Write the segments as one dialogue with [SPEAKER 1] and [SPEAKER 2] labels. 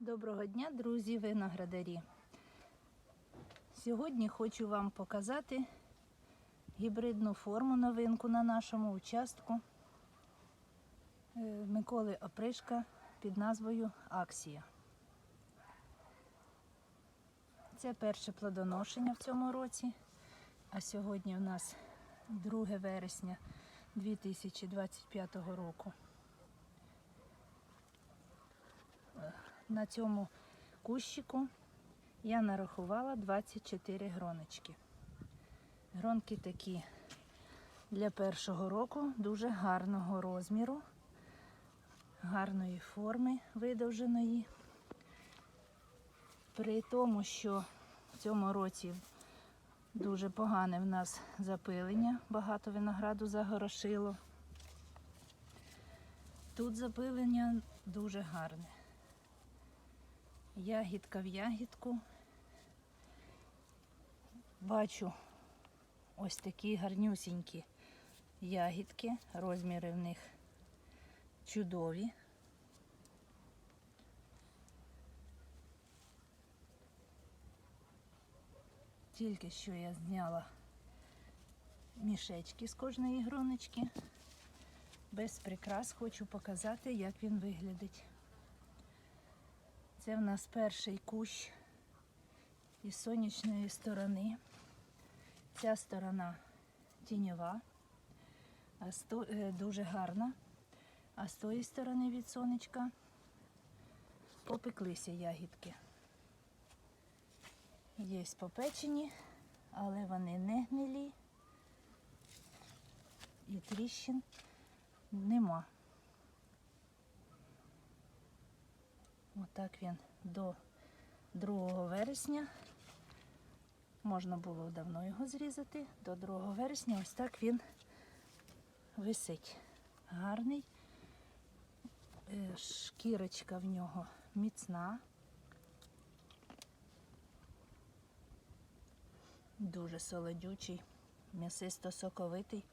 [SPEAKER 1] Доброго дня, друзі, виноградарі. Сьогодні хочу вам показати гібридну форму новинку на нашому участку е, Миколи Опришка під назвою Аксія. Це перше плодоношення в цьому році, а сьогодні у нас 2 вересня 2025 року. На цьому кущику я нарахувала 24 гроночки. Гронки такі для першого року дуже гарного розміру, гарної форми видовженої. При тому, що в цьому році дуже погане в нас запилення, багато винограду загорошило. Тут запилення дуже гарне. Ягідка в ягідку. Бачу ось такі гарнюсінькі ягідки, розміри в них чудові. Тільки що я зняла мішечки з кожної гроночки. Без прикрас хочу показати, як він виглядить. Це в нас перший кущ із сонячної сторони. Ця сторона тіньова, е, дуже гарна. А з тої сторони від сонечка попеклися ягідки. Є попечені, але вони не гнилі і тріщин нема. Отак він до 2 вересня. Можна було давно його зрізати. До 2 вересня ось так він висить. Гарний. Е, Шкірочка в нього міцна. Дуже солодючий, м'ясисто-соковитий.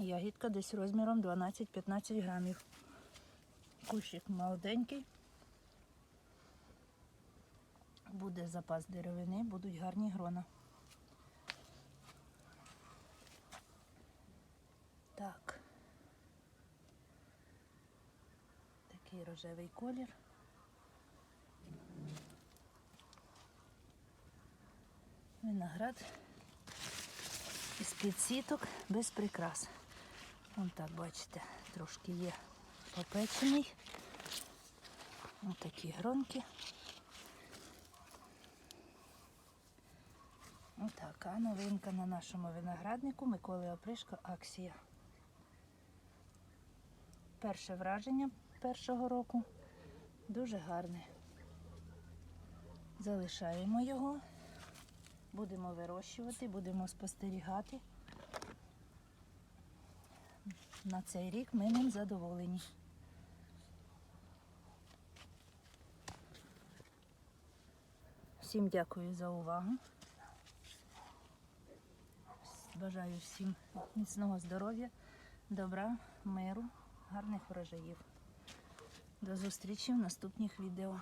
[SPEAKER 1] Ягідка десь розміром 12-15 грамів. Кущик молоденький. Буде запас деревини, будуть гарні грона. Так. Такий рожевий колір. Виноград із-під сіток без прикрас. Вон так, бачите, трошки є попечений. Ось такі гронки. Отака новинка на нашому винограднику Миколи Опришко Аксія. Перше враження першого року дуже гарне. Залишаємо його, будемо вирощувати, будемо спостерігати. На цей рік ми ним задоволені. Всім дякую за увагу. Бажаю всім міцного здоров'я, добра, миру, гарних врожаїв. До зустрічі в наступних відео.